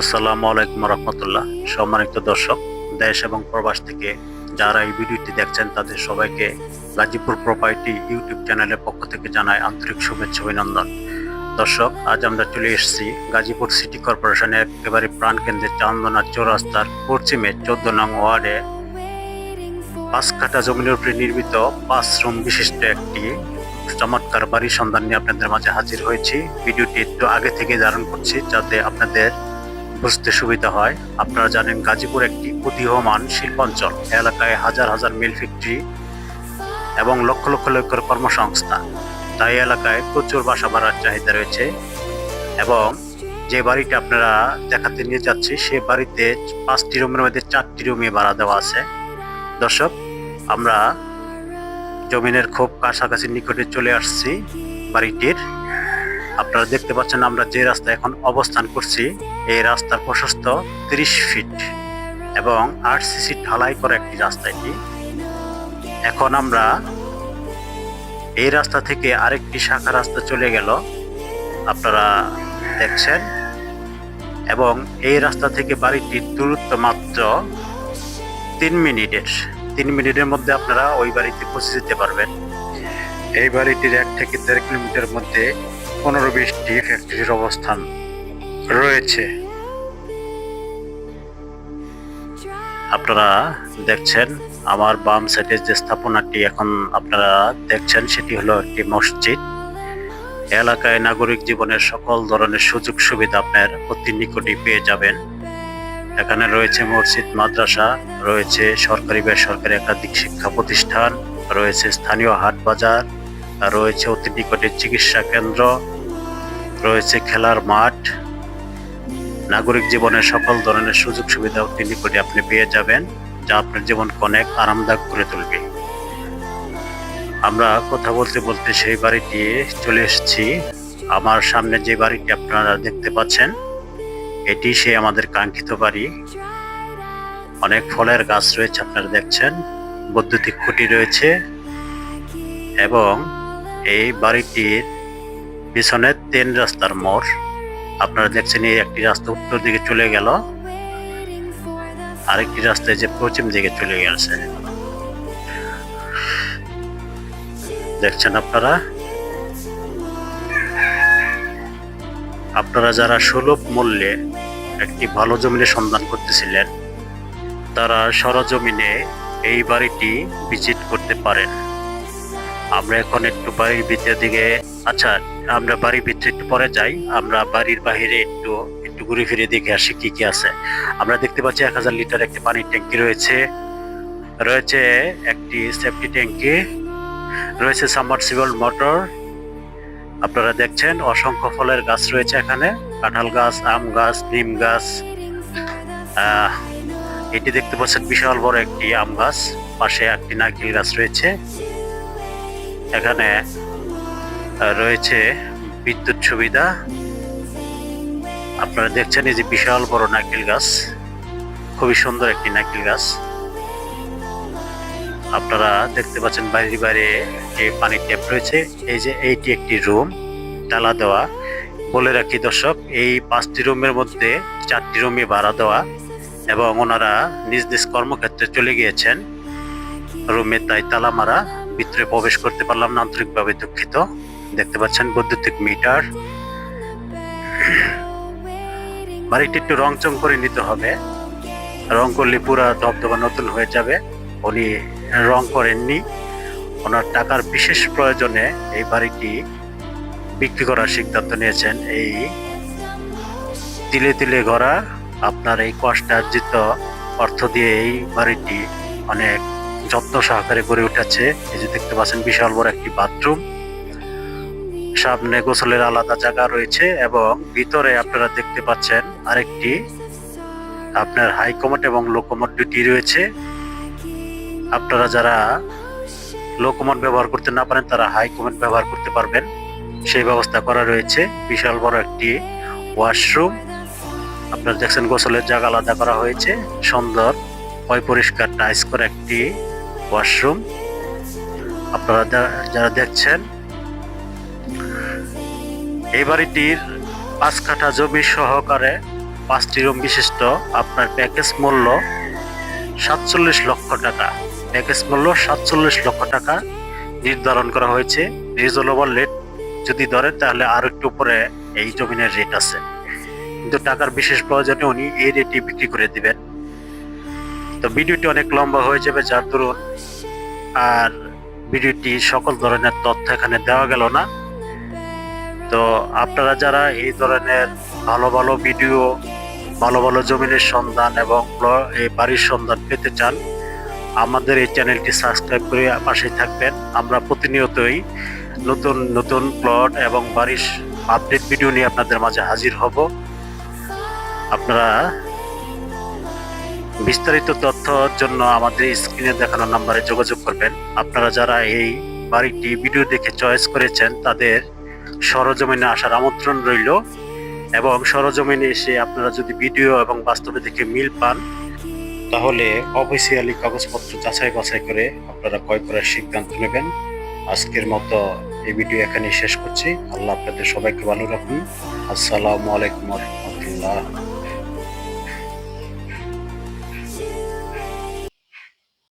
আসসালামু আলাইকুম রহমতুল্লাহ। সম্মানিত দর্শক, দেশ এবং প্রবাস থেকে যারা এই ভিডিওটি দেখছেন, তাদের সবাইকে গাজীপুর প্রপার্টি ইউটিউব চ্যানেলের পক্ষ থেকে জানাই আন্তরিক শুভেচ্ছা অভিনন্দন। দর্শক, আজ আমরা চলে এসেছি গাজীপুর সিটি কর্পোরেশনের একেবারে প্রাণকেন্দ্রে চান্দনা চৌরাস্তার পশ্চিমে চোদ্দ নং ওয়ার্ডে পাঁচ কাঠা জমির উপরে নির্মিত পাঁচ রুম বিশিষ্ট একটি চমৎকার বাড়ির সন্ধান নিয়ে আপনাদের মাঝে হাজির হয়েছি। ভিডিওটি একটু আগে থেকে ধারণ করছি, যাতে আপনাদের বুঝতে সুবিধা হয়। আপনারা জানেন গাজীপুর একটি উদীয়মান শিল্পাঞ্চল। এলাকায় হাজার হাজার মিল ফ্যাক্টরি এবং লক্ষ লক্ষ লক্ষের কর্মসংস্থান তাই এলাকায় প্রচুর বাসা ভাড়ার চাহিদা রয়েছে এবং যে বাড়িটা আপনারা দেখাতে নিয়ে যাচ্ছি, সে বাড়িতে পাঁচটি রুমের মধ্যে চারটি রুমে ভাড়া দেওয়া আছে। দর্শক, আমরা জমিনের খুব কাছাকাছি নিকটে চলে আসছি বাড়িটির। আপনারা দেখতে পাচ্ছেন আমরা যে রাস্তায় এখন অবস্থান করছি, এই রাস্তার প্রশস্ত তিরিশ ফিট এবং আট সিসি ঢালাই করা একটি রাস্তা এটি। এখন আমরা এই রাস্তা থেকে আরেকটি শাখা রাস্তা চলে গেল, আপনারা দেখছেন। এবং এই রাস্তা থেকে বাড়িটির দূরত্ব মাত্র তিন মিনিটের তিন মিনিটের মধ্যে আপনারা ওই বাড়িতে পৌঁছে যেতে পারবেন। এই বাড়িটির এক থেকে দেড় কিলোমিটার মধ্যে পনেরো বিশটি ফ্যাক্টরির অবস্থান রয়েছে। আপনারা দেখছেন আমার বাম সাইডের যে স্থাপনাটি, এখন আপনারা দেখছেন সেটি হলো একটি মসজিদ। এলাকায় নাগরিক জীবনের সকল ধরনের সুযোগ সুবিধা আপনার অতি নিকটে পেয়ে যাবেন। এখানে রয়েছে মসজিদ, মাদ্রাসা, রয়েছে সরকারি বেসরকারি একাধিক শিক্ষা প্রতিষ্ঠান, রয়েছে স্থানীয় হাট বাজার রয়েছে অতি নিকটে চিকিৎসা কেন্দ্র, রয়েছে খেলার মাঠ। নাগরিক জীবনের সকল ধরনের সুযোগ সুবিধা অতি নিকটে আপনি পেয়ে যাবেন, যা আপনার জীবনকে অনেক আরামদায়ক করে তুলবে। আমরা কথা বলতে বলতে সেই বাড়িটি চলে এসেছি। আমার সামনে যে বাড়িটি আপনারা দেখতে পাচ্ছেন, এটি সে আমাদের কাঙ্ক্ষিত বাড়ি। অনেক ফলের গাছ রয়েছে, আপনারা দেখছেন। বৈদ্যুতিক খুঁটি রয়েছে এবং এই বাড়িটির পিছনে তিন রাস্তার মোড়। আপনারা দেখছেন এই একটি রাস্তা উত্তর দিকে চলে গেল। আরেকটি রাস্তায় যে পশ্চিম দিকে চলে গেছে। দেখছেন আপনারা? আপনারা যারা সুলভ মূল্যে একটি ভালো জমিনের সন্ধান করতেছিলেন, তারা সরজমিনে এই বাড়িটি ভিজিট করতে পারেন। আমরা এখন একটু বাড়ির ভিতরের দিকে আচ্ছা আমরা বাড়ির ভিতরে একটু পরে যাই, আমরা বাড়ির বাহিরে একটু একটু ঘুরে ফিরে দেখে আসি কি কি আছে। আমরা দেখতে পাচ্ছি এক হাজার লিটার একটি পানির ট্যাঙ্কি রয়েছে। রয়েছে একটি সেফটি ট্যাঙ্কি, রয়েছে সাবমার্সিবল মোটর আপনারা দেখছেন, অসংখ্য ফলের গাছ রয়েছে এখানে, কাঁঠাল গাছ, আম গাছ, নিম গাছ এটি দেখতে পাচ্ছেন বিশাল বড় একটি আম গাছ, পাশে একটি নারকেল গাছ রয়েছে। এখানে রয়েছে বিদ্যুৎ সুবিধা। আপনারা দেখছেন এই যে বিশাল বড় নারকেল গাছ, খুবই সুন্দর একটি নারকেল গাছ। আপনারা দেখতে পাচ্ছেন বাইরে বাইরে যে পানির ট্যাপ রয়েছে, এই যে এইটি একটি রুম তালা দেওয়া। বলে রাখি দর্শক, এই পাঁচটি রুমের মধ্যে চারটি রুমে ভাড়া দেওয়া এবং ওনারা নিজ নিজ কর্মক্ষেত্রে চলে গিয়েছেন। রুমে তাই তালা মারা। ভিতরে প্রবেশ করতে পারলাম না, আন্তরিকভাবে দুঃখিত। দেখতে পাচ্ছেন বৈদ্যুতিক মিটার। বাড়িটি একটু রং চং করে নিতে হবে। রং করলে পুরা ধবধবা নতুন হয়ে যাবে। উনি রং করেননি। ওনার টাকার বিশেষ প্রয়োজনে এই বাড়িটি বিক্রি করার সিদ্ধান্ত নিয়েছেন। এই তিলে তিলে গড়া আপনার এই কষ্টার্জিত অর্থ দিয়ে এই বাড়িটি অনেক যত্ন সহকারে গড়ে উঠেছে। এই যে দেখতে পাচ্ছেন, বিশাল বড় একটি বাথরুম। সামনে গোসলের আলাদা জায়গা রয়েছে এবং ভিতরে আপনারা দেখতে পাচ্ছেন আরেকটি আপনার হাইকমোড এবং লোকোমোড দুটি রয়েছে। আপনারা যারা লোকোমোড ব্যবহার করতে না পারেন, তারা হাইকমোড ব্যবহার করতে পারবেন। সেই ব্যবস্থা করা রয়েছে। বিশাল বড় একটি ওয়াশরুম আপনারা দেখছেন, গোসলের জায়গা আলাদা করা হয়েছে। সুন্দর পয় পরিষ্কার টাইস করা একটি ওয়াশরুম। আপনারা যারা দেখছেন, এই বাড়িটির পাঁচ কাঠা জমি সহকারে পাঁচটি রুম বিশিষ্ট। আপনার প্যাকেজ মূল্য সাতচল্লিশ লক্ষ টাকা। প্যাকেজ মূল্য সাতচল্লিশ লক্ষ টাকা নির্ধারণ করা হয়েছে। রিজনেবল রেট যদি ধরেন তাহলে আরও একটু উপরে এই জমিনের রেট আছে। কিন্তু টাকার বিশেষ প্রয়োজনে উনি এই রেটে বিক্রি করে দিবেন। তো ভিডিওটি অনেক লম্বা হয়ে যাবে, যার দরুন আর ভিডিওটি সকল ধরনের তথ্য এখানে দেওয়া গেল না। তো আপনারা যারা এই ধরনের ভালো ভালো ভিডিও, ভালো ভালো জমিনের সন্ধান এবং এই বাড়ির সন্ধান পেতে চান, আমাদের এই চ্যানেলটি সাবস্ক্রাইব করে পাশে থাকবেন। আমরা প্রতিনিয়তই নতুন নতুন প্লট এবং বাড়ির আপডেট ভিডিও নিয়ে আপনাদের মাঝে হাজির হব। আপনারা বিস্তারিত তথ্যর জন্য আমাদের স্ক্রিনে দেখানো নাম্বারে যোগাযোগ করবেন। আপনারা যারা এই বাড়িটি ভিডিও দেখে চয়েস করেছেন, তাদের সরজমিনে আসার আমন্ত্রণ রইল এবং সরজমিনে এসে আপনারা যদি ভিডিও এবং বাস্তবে দেখে মিল পান, তাহলে অফিসিয়ালি কাগজপত্র যাচাই বাছাই করে আপনারা ক্রয় করার সিদ্ধান্ত নেবেন। আজকের মতো এই ভিডিও এখানে শেষ করছি। আল্লাহ আপনাদের সবাইকে ভালো রাখুন। আসসালামু আলাইকুম রহমতুল্লাহ।